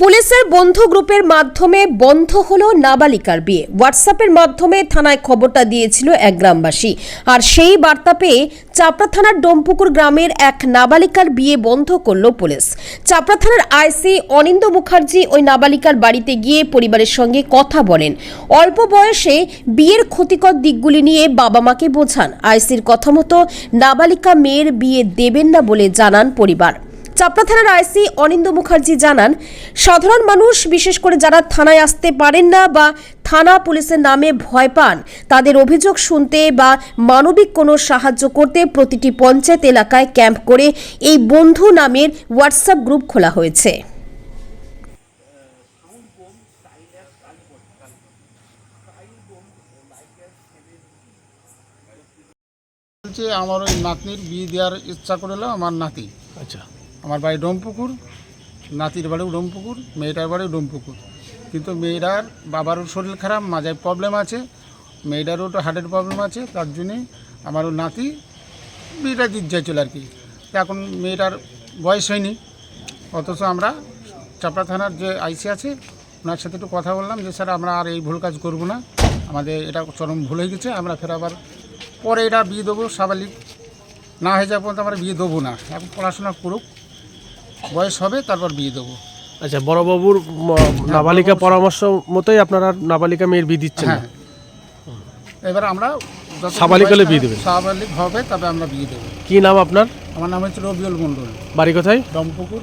পুলিশের বন্ধু গ্রুপের মাধ্যমে বন্ধ হলো নাবালিকার বিয়ে। হোয়াটসঅ্যাপের মাধ্যমে থানায় খবরটা দিয়েছিল এক গ্রামবাসী। আর সেই বার্তা পেয়ে চাপড়া থানার ডোমপুকুর গ্রামের এক নাবালিকার বিয়ে বন্ধ করল পুলিশ। চাপড়া থানার আইসি অনিন্দ মুখার্জি ওই নাবালিকার বাড়িতে গিয়ে পরিবারের সঙ্গে কথা বলেন। অল্প বয়সে বিয়ের ক্ষতিকর দিকগুলি নিয়ে বাবা মাকে বোঝান। আইসির কথা মতো নাবালিকা মেয়ের বিয়ে দেবেন না বলে জানান পরিবার। চাপড়া থানার আইসি অনিন্দ মুখার্জি জানান সাধারণ মানুষ বিশেষ করে যারা থানায় আসতে পারেন না বা থানা পুলিশের নামে ভয় পান তাদের অভিযোগ শুনতে বা মানবিক কোনো সাহায্য করতে প্রতিটি পঞ্চায়েত এলাকায় ক্যাম্প করে এই বন্ধু নামের হোয়াটসঅ্যাপ গ্রুপ খোলা হয়েছে। বলছে আমার ওই নাতনির বিয়ে দেওয়ার ইচ্ছা করল আমার নাতি। আচ্ছা। আমার বাড়ি ডোমপুকুর, নাতির বাড়িও ডোমপুকুর, মেয়েটার বাড়িও ডোমপুকুর। কিন্তু মেয়েটার বাবারও শরীর খারাপ মাজায় প্রবলেম আছে, মেয়েটারও তো হার্টের প্রবলেম আছে, তার জন্যে আমার ওই নাতি বিয়েটা দিতে চাইছিল আর কি। এখন মেয়েটার বয়স হয়নি, অথচ আমরা চাপড়া থানার যে আইসি আছে, ওনার সাথে একটু কথা বললাম যে, স্যার, আমরা আর এই ভুল কাজ করব না। আমাদের এটা চরম ভুল হয়ে গেছে, আমরা ফের আবার পরে এটা বিয়ে দেবো স্বাভাবিক না হয়ে যাওয়া পর্যন্ত আমরা বিয়ে দেবো না। এখন পড়াশোনা করুক। বয়স হবে তারপর বিয়ে দেবো। আচ্ছা বড়বাবুর ম- নাবালিকা পরামর্শ মতোই আপনারা নাবালিকা মেয়ের বিয়ে দিচ্ছেন? না হ্যাঁ। এবার আমরা যতদিন সাবালিক হলে বিয়ে দেবো দেবেন? সাবালিক হবে তবে আমরা বিয়ে দেবো। কি নাম আপনার? আমার নাম হচ্ছে রবিউল মণ্ডল। বাড়ি কোথায়? দমপুকুর।